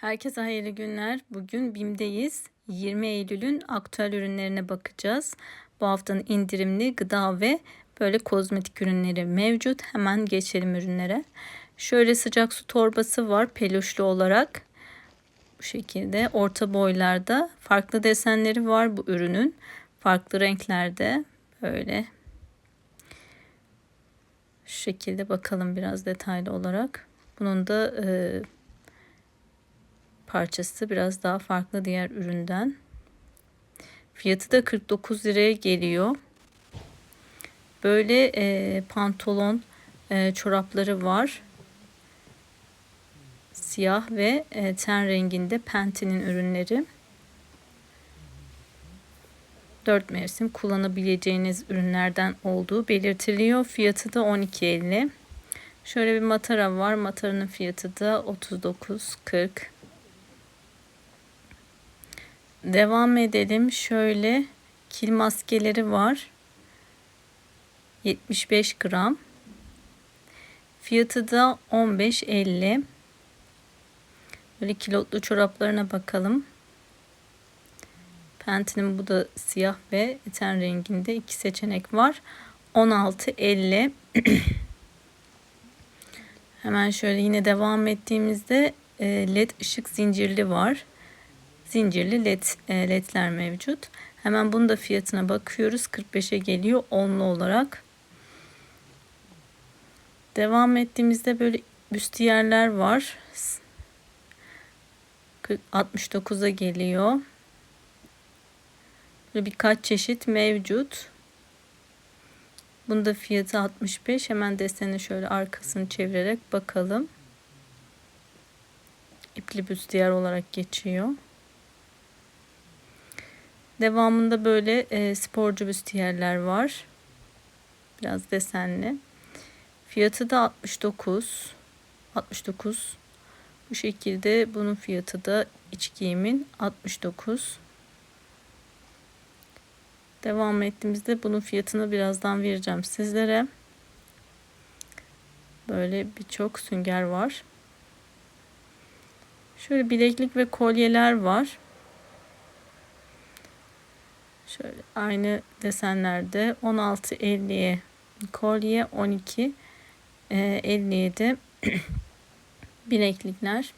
Herkese hayırlı günler. Bugün BİM'deyiz. 20 Eylül'ün aktüel ürünlerine bakacağız. Bu haftanın indirimli gıda ve böyle kozmetik ürünleri mevcut. Hemen geçelim ürünlere. Şöyle sıcak su torbası var peluşlu olarak. Bu şekilde orta boylarda farklı desenleri var bu ürünün. Farklı renklerde böyle. Şu şekilde bakalım biraz detaylı olarak. Bunun da e, parçası biraz daha farklı diğer üründen. Fiyatı da 49 liraya geliyor. Böyle e, pantolon e, çorapları var. Siyah ve e, ten renginde Penti'nin ürünleri. 4 mevsim kullanabileceğiniz ürünlerden olduğu belirtiliyor. Fiyatı da 12.50. Şöyle bir matara var. Mataranın fiyatı da 39.40. Devam edelim. Şöyle kil maskeleri var. 75 gram. Fiyatı da 15.50. Böyle kilotlu çoraplarına bakalım. Penti'nin bu da siyah ve eten renginde iki seçenek var. 16.50. Hemen şöyle yine devam ettiğimizde e, led ışık zincirli var zincirli led, e, ledler mevcut. Hemen bunu da fiyatına bakıyoruz. 45'e geliyor onlu olarak. Devam ettiğimizde böyle büstiyerler var. 69'a geliyor. Böyle birkaç çeşit mevcut. Bunda fiyatı 65. Hemen deseni şöyle arkasını çevirerek bakalım. İpli büstiyer olarak geçiyor. Devamında böyle e, sporcu büstiyerler var. Biraz desenli. Fiyatı da 69. 69. Bu şekilde bunun fiyatı da iç giyimin 69. Devam ettiğimizde bunun fiyatını birazdan vereceğim sizlere. Böyle birçok sünger var. Şöyle bileklik ve kolyeler var. Şöyle aynı desenlerde 16.50'ye kolye 12 e, 57 bileklikler.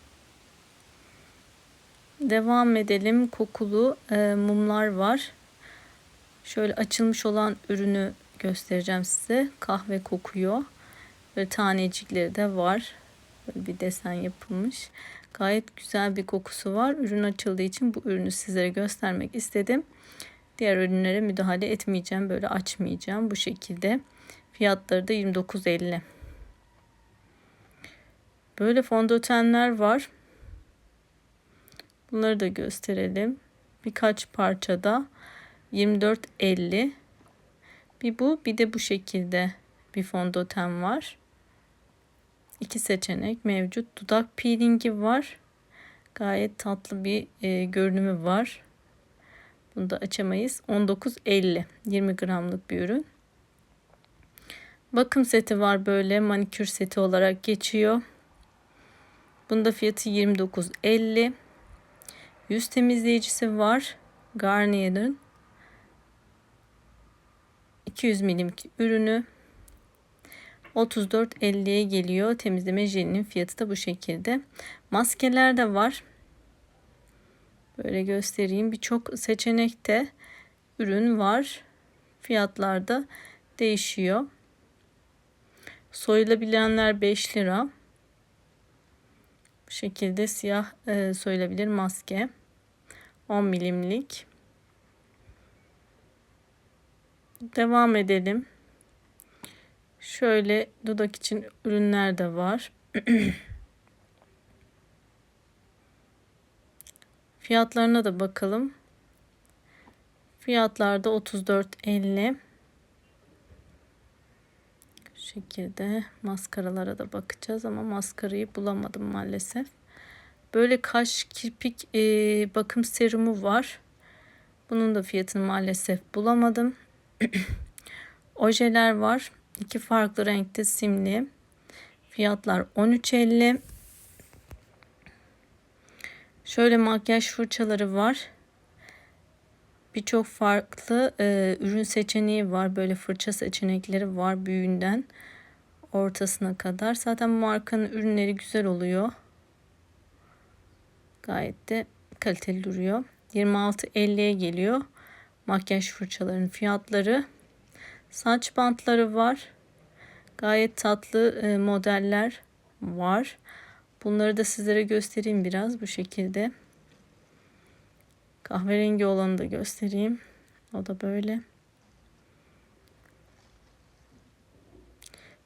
Devam edelim. Kokulu e, mumlar var. Şöyle açılmış olan ürünü göstereceğim size. Kahve kokuyor. Böyle tanecikleri de var. Böyle bir desen yapılmış. Gayet güzel bir kokusu var. Ürün açıldığı için bu ürünü sizlere göstermek istedim. Diğer ürünlere müdahale etmeyeceğim. Böyle açmayacağım. Bu şekilde. Fiyatları da 29.50. Böyle fondötenler var. Bunları da gösterelim. Birkaç parçada 24.50. Bir bu bir de bu şekilde bir fondöten var. İki seçenek mevcut. Dudak peelingi var. Gayet tatlı bir e, görünümü var. Bunu da açamayız. 19.50 20 gramlık bir ürün. Bakım seti var böyle manikür seti olarak geçiyor. Bunda fiyatı 29.50. Yüz temizleyicisi var. Garnier'ın 200 milim ürünü 34.50'ye geliyor. Temizleme jelinin fiyatı da bu şekilde. Maskeler de var. Böyle göstereyim. Birçok seçenekte ürün var. Fiyatlar da değişiyor. Soyulabilenler 5 lira. Bu şekilde siyah e, soyulabilir maske. 10 milimlik. Devam edelim. Şöyle dudak için ürünler de var. Fiyatlarına da bakalım. Fiyatlarda 34.50. şekilde maskaralara da bakacağız ama maskarayı bulamadım maalesef. Böyle kaş kirpik e, bakım serumu var. Bunun da fiyatını maalesef bulamadım. Ojeler var. İki farklı renkte simli. Fiyatlar 13.50. Şöyle makyaj fırçaları var. Birçok farklı e, ürün seçeneği var. Böyle fırça seçenekleri var büyüğünden ortasına kadar. Zaten markanın ürünleri güzel oluyor. Gayet de kaliteli duruyor. 26.50'ye geliyor. Makyaj fırçalarının fiyatları. Saç bantları var. Gayet tatlı e, modeller var. Bunları da sizlere göstereyim biraz bu şekilde. Kahverengi olanı da göstereyim. O da böyle.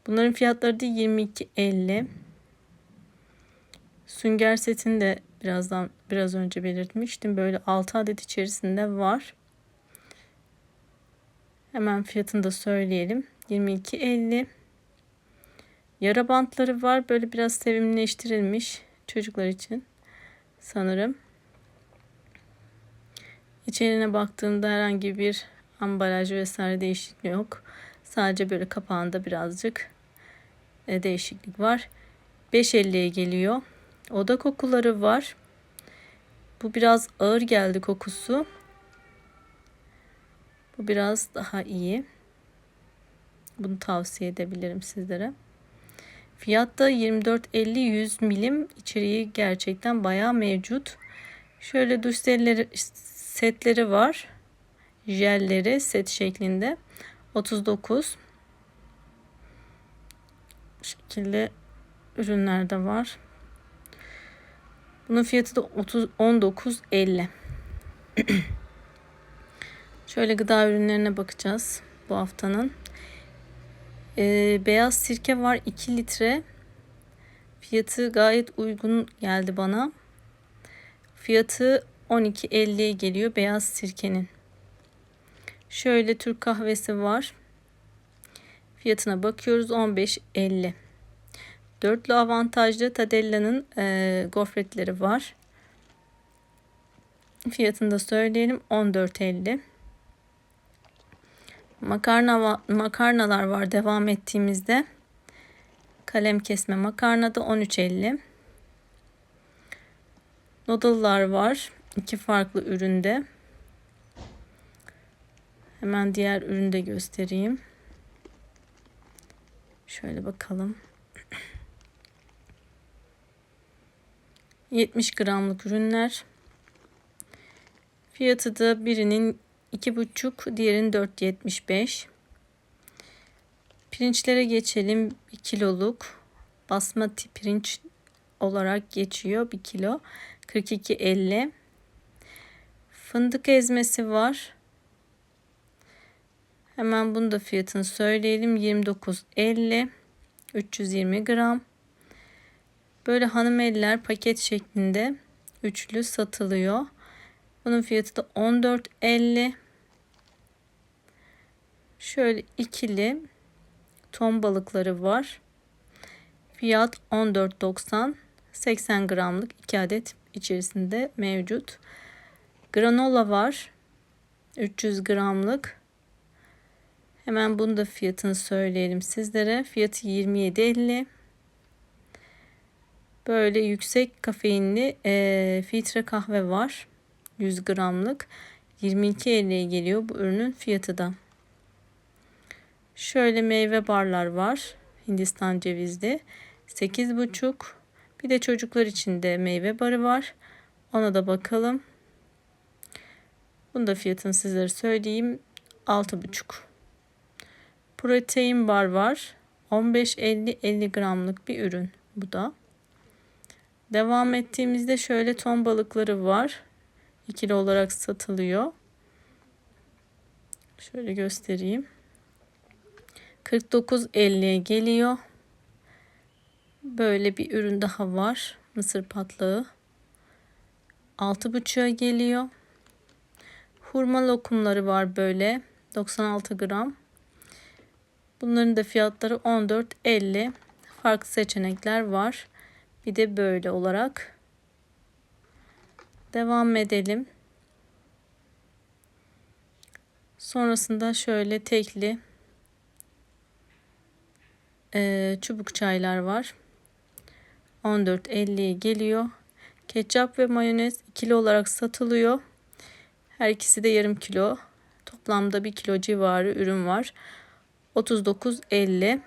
Bunların fiyatları da 22.50. Sünger setini de birazdan biraz önce belirtmiştim. Böyle 6 adet içerisinde var. Hemen fiyatını da söyleyelim. 22.50. Yara bantları var. Böyle biraz sevimleştirilmiş çocuklar için sanırım. İçerine baktığımda herhangi bir ambalaj vesaire değişiklik yok. Sadece böyle kapağında birazcık e, değişiklik var. 5.50'ye geliyor. Oda kokuları var. Bu biraz ağır geldi kokusu. Bu biraz daha iyi. Bunu tavsiye edebilirim sizlere. Fiyat da 24.50 100 milim içeriği gerçekten bayağı mevcut. Şöyle duş setleri, setleri var. Jelleri set şeklinde. 39 Bu şekilde ürünler de var. Bunun fiyatı da 30 19.50. Şöyle gıda ürünlerine bakacağız bu haftanın. Ee, beyaz sirke var 2 litre. Fiyatı gayet uygun geldi bana. Fiyatı 12.50'ye geliyor beyaz sirkenin. Şöyle Türk kahvesi var. Fiyatına bakıyoruz 15.50. Dörtlü avantajlı Tadella'nın e, gofretleri var. Fiyatını da söyleyelim 14.50. Makarna makarnalar var devam ettiğimizde. Kalem kesme makarna da 13.50. Noodle'lar var. iki farklı üründe. Hemen diğer ürünü de göstereyim. Şöyle bakalım. 70 gramlık ürünler. Fiyatı da birinin 2,5 diğerinin 4,75. Pirinçlere geçelim. 1 kiloluk basmati pirinç olarak geçiyor 1 kilo. 42.50. Fındık ezmesi var. Hemen bunu da fiyatını söyleyelim. 29.50 320 gram. Böyle hanım eller paket şeklinde üçlü satılıyor. Bunun fiyatı da 14.50. Şöyle ikili ton balıkları var. Fiyat 14.90. 80 gramlık 2 adet içerisinde mevcut. Granola var. 300 gramlık. Hemen bunu da fiyatını söyleyelim sizlere. Fiyatı 27.50. Böyle yüksek kafeinli e, filtre kahve var. 100 gramlık. 22.50'ye geliyor bu ürünün fiyatı da. Şöyle meyve barlar var. Hindistan cevizli. 8,5. Bir de çocuklar için de meyve barı var. Ona da bakalım. Bunu da fiyatını sizlere söyleyeyim. 6,5. Protein bar var. 15-50-50 gramlık bir ürün bu da. Devam ettiğimizde şöyle ton balıkları var. İkili olarak satılıyor. Şöyle göstereyim. 49.50'ye geliyor. Böyle bir ürün daha var. Mısır patlağı. 6.5'a geliyor. Hurma lokumları var böyle. 96 gram. Bunların da fiyatları 14.50. Farklı seçenekler var. Bir de böyle olarak. Devam edelim. Sonrasında şöyle tekli e, çubuk çaylar var. 14.50'ye geliyor. Ketçap ve mayonez ikili olarak satılıyor. Her ikisi de yarım kilo. Toplamda 1 kilo civarı ürün var. 39.50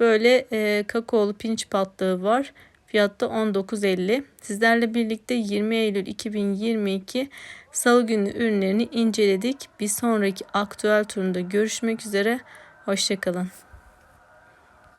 Böyle e, kakaolu pinç patlığı var. Fiyatta 19.50. Sizlerle birlikte 20 Eylül 2022 Salı günü ürünlerini inceledik. Bir sonraki aktüel turunda görüşmek üzere. Hoşçakalın.